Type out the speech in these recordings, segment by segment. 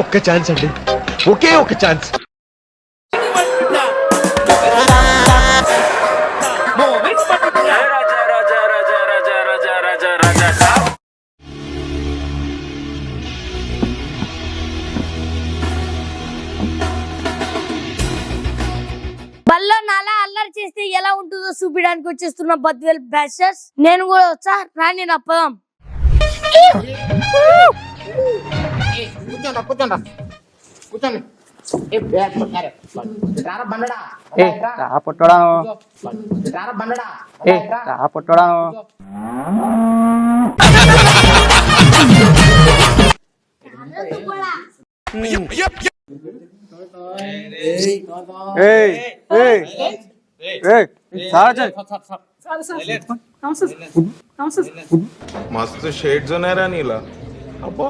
ఒక్క ఛాన్స్ అండి. ఒకే ఒక ఛాన్స్. బల్లో నాలా అల్లరి చేస్తే ఎలా ఉంటుందో చూపించడానికి వచ్చేస్తున్న బద్వేల్ బ్యాచర్స్ నేను కూడా వచ్చా రాని నా పదం. కూర్చోండి కూర్చోండి కూర్చోండి. ఏ బ్యాగ్ పట్టారు. రారా బండడా ఏ రా పొట్టోడాను రారా బండడా ఏ రా పొట్టోడాను అబ్బా.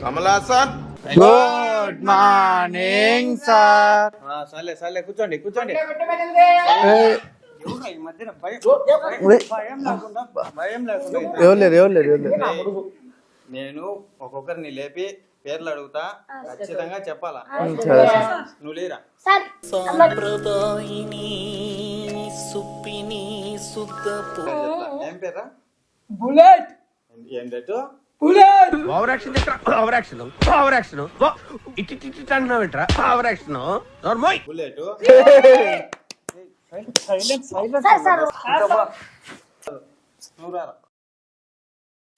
Kamala sir. Good morning sir సర్లే సర్లే కూర్చోండి కూర్చోండి. నేను ఒక్కొక్కరిని లేపి పేర్లు అడుగుతా ఖచ్చితంగా చెప్పాలా? నువ్వు లేరా? సాంప్రదాయిని సుప్పిని సుద్దపు ఏం పేరా బుల్లెట్. ఏంటో over action over action over action ఇటు ఇటు ఇటు అంటున్నావు ఏంట్రా? Over action normal bullet. Sir sir. నువ్వు రారా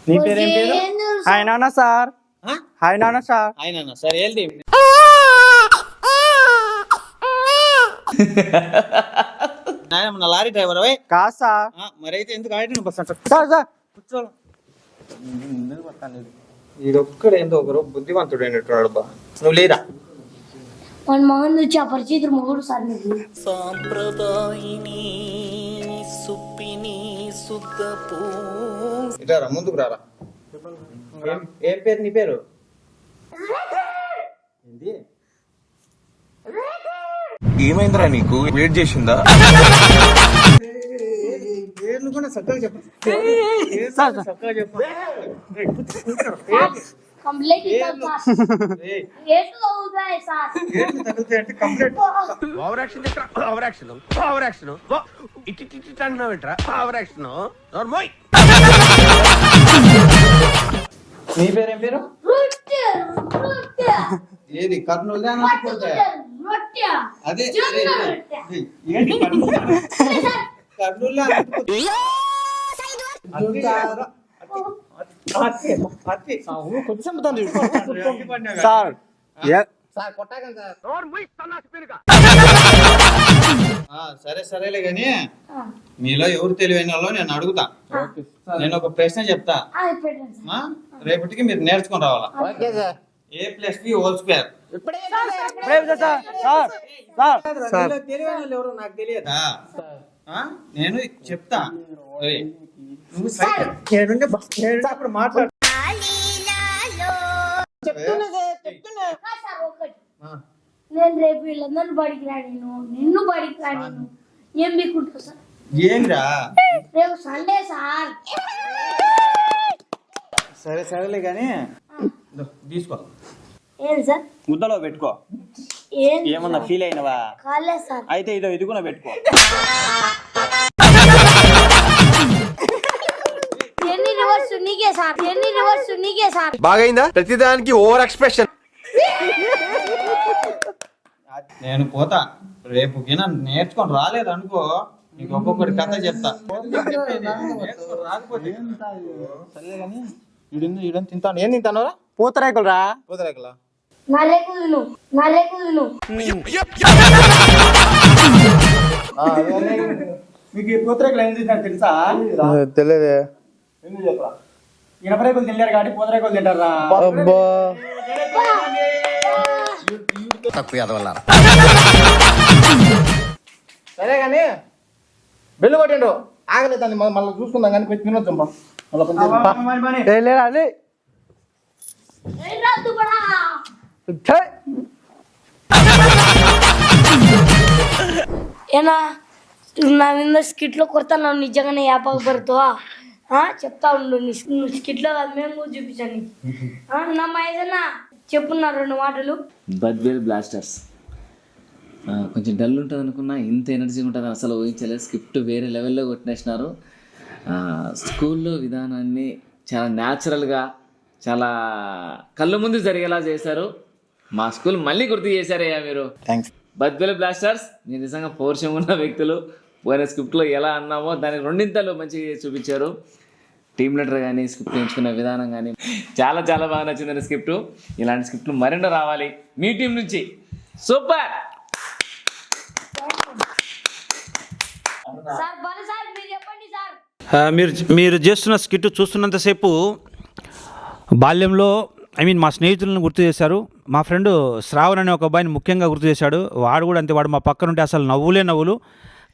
నీ పేరేం పేరు? హాయ్ నాన్న సార్. హాయ్ నాన్న సార్. ఆయన సరే వెళ్ది నాయన మన లారీ డ్రైవర్ అవే కాదు సార్. మరైతే ఎందుకు బస్ అంట సార్ సార్. కూర్చోవాలి ఈడొక్కడు ఏందో ఒకరు బుద్ధివంతుడు అయినట్టున్నాడు బా. నువ్వు లేరా? మన మగన్ వచ్చి అపరిచితుడు మొగుడు సార్ నీకు. ఇటారా ముందుకు రారా? ఏం- ఏం పేరు నీ పేరు? ఏంది? ఏమైందిరా నీకు? వెయిట్ చేసిందా? కూడా చక్కగా చెప్పు. సార్ సార్ చక్కగా చెప్పు. కంప్లైంట్ ఇద్దాం సార్. ఏయ్, ఏటు అవుతాయి సార్? పేర్లు తగులుతాయి అంటే complete over action over action. Over action. ఇటు ఇటు ఇటు అంటున్నావు ఏంట్రా? Over action. నార్మల్ నీ పేరేం పేరు? ఏది? కర్నూలు అదే కర్నూలు సార్ ఏ- సార్ కొట్టాకండి సార్. సరే సరేలే గాని మీలో ఎవరు తెలివైన వాళ్ళో నేను అడుగుతా. నేను ఒక ప్రశ్న చెప్తా? రేపటికి మీరు నేర్చుకొని రావాలా? Okay sir. A plus B whole square? ఇప్పుడే ఇప్పుడే సార్ సార్ సార్ సార్ తెలివైన వాళ్ళు ఎవరో నాకు తెలియదా? నేను చెప్తా. నేనుండేప్పుడు మాట్లాడు. కాదు సార్ ఒకటి. నేను రేపు వీళ్ళందరినీ బడికి రానిను నిన్ను బడికి రానిను ఏం మీకుంటా సార్? ఏంద్రా? రేపు సండే సార్. సరే సరేలే గాని. ఇదో, తీసుకో. ఏం సార్? ముద్దలో పెట్టుకో. ఏం ఏమన్నా ఫీల్ అయినవా? కాలే సార్. అయితే ఇదో ఇది కూడా పెట్టుకో. నీకే సార్ ఎన్ని రివర్స్ నీకే సార్ బాగైందా? ప్రతిదానికి ఓవర్ ఎక్స్ప్రెషన్. నేను పోతా. రేపు గిన నేర్చుకొని రాలేదు అనుకో నీకు ఒక్కొక్కటి కథ చెప్తా. రాకపోతే తింటాను. ఏం తింటాను పూతరేకులు? రా పూతరేకలా మీకు పూతరేకులు ఏం తింటారు తెలుసా? తెలియదే. ఎందుకు చెప్పరా? ఇనపరేకులు తినలేరు కాబట్టి పూతరేకులు తింటారా అబ్బా. సరే కానీ బెల్లు కొట్టిండు. ఆగలేదు దాన్ని మళ్ళీ చూసుకుందాం కానీ పోయి తినొద్దాం బా. మళ్ళీ కొంచెం ఏ లేరా అది! ఏనా నా మీద స్కిట్లో కొడతా నన్ను నిజంగానే యాపకు పడుతావా? చెప్తా ఉండు స్కిట్లో కాదు మేము కూడా చూపించాను నీకు. ఆ, నా ఏదన్నా చెప్పున్నా రెండు మాటలు. బద్వేల్ బ్లాస్టర్స్. కొంచెం డల్ ఉంటుంది అనుకున్నా ఇంత ఎనర్జీ ఉంటుంది అసలు ఊహించలేదు స్క్రిప్ట్ వేరే లెవెల్లో కొట్టినేసినారు. ఆ, స్కూల్లో విధానాన్ని చాలా న్యాచురల్గా చాలా కళ్ళ ముందు జరిగేలా చేశారు. మా స్కూల్ మళ్ళీ గుర్తు చేశారయ్యా మీరు. థ్యాంక్స్ బద్వేల్ బ్లాస్టర్స్ మీరు నిజంగా పౌరుషం ఉన్న వ్యక్తులు. పోయిన స్క్రిప్ట్లో ఎలా అన్నామో దానికి రెండింతలు మంచిగా చూపించారు. టీమ్ లీడర్ కానీ స్క్రిప్ట్ ఎంచుకునే విధానం కానీ చాలా చాలా బాగా నచ్చిందని స్క్రిప్ట్. ఇలాంటి స్క్రిప్ట్లు మరెన్నో రావాలి. మీ టీం నుంచి. సూపర్! మీరు మీరు మీరు చేస్తున్న స్కిట్ చూస్తున్నంతసేపు బాల్యంలో ఐ మీన్ మా స్నేహితులను గుర్తు చేశారు. మా ఫ్రెండ్ శ్రావణ్ అనే ఒక అబ్బాయిని ముఖ్యంగా గుర్తు చేశాడు. వాడు కూడా అంతే వాడు మా పక్కన ఉంటే అసలు నవ్వులే నవ్వులు.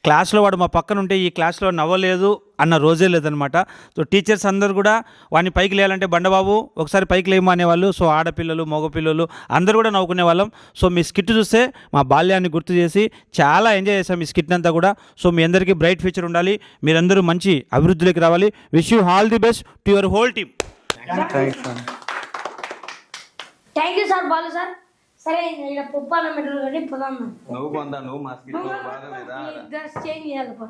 క్లాస్లో వాడు మా పక్కన ఉంటే ఈ క్లాస్లో నవ్వలేదు అన్న రోజే లేదనమాట సో టీచర్స్ అందరూ కూడా వాడిని పైకి లేయాలంటే బండబాబు ఒకసారి పైకి లేయమా అనేవాళ్ళు. సో ఆడపిల్లలు మగపిల్లలు అందరూ కూడా నవ్వుకునే వాళ్ళం. సో మీ స్కిట్ చూస్తే మా బాల్యాన్ని గుర్తు చేసి చాలా ఎంజాయ్ చేశాం మీ స్కిట్ అంతా కూడా. సో మీ అందరికీ బ్రైట్ ఫ్యూచర్ ఉండాలి. మీరందరూ మంచి అభివృద్ధిలోకి రావాలి. Wish you all the best to your whole team. Thank you sir Balu sir సరే ఇక్కడ పుప్పాల మెట్రో కానీ పోదాం. నువ్వు పొందా నువ్వు మా స్కిట్ బాగా లేదా మీ డ్రెస్ చేంజ్ చేయాలి పా.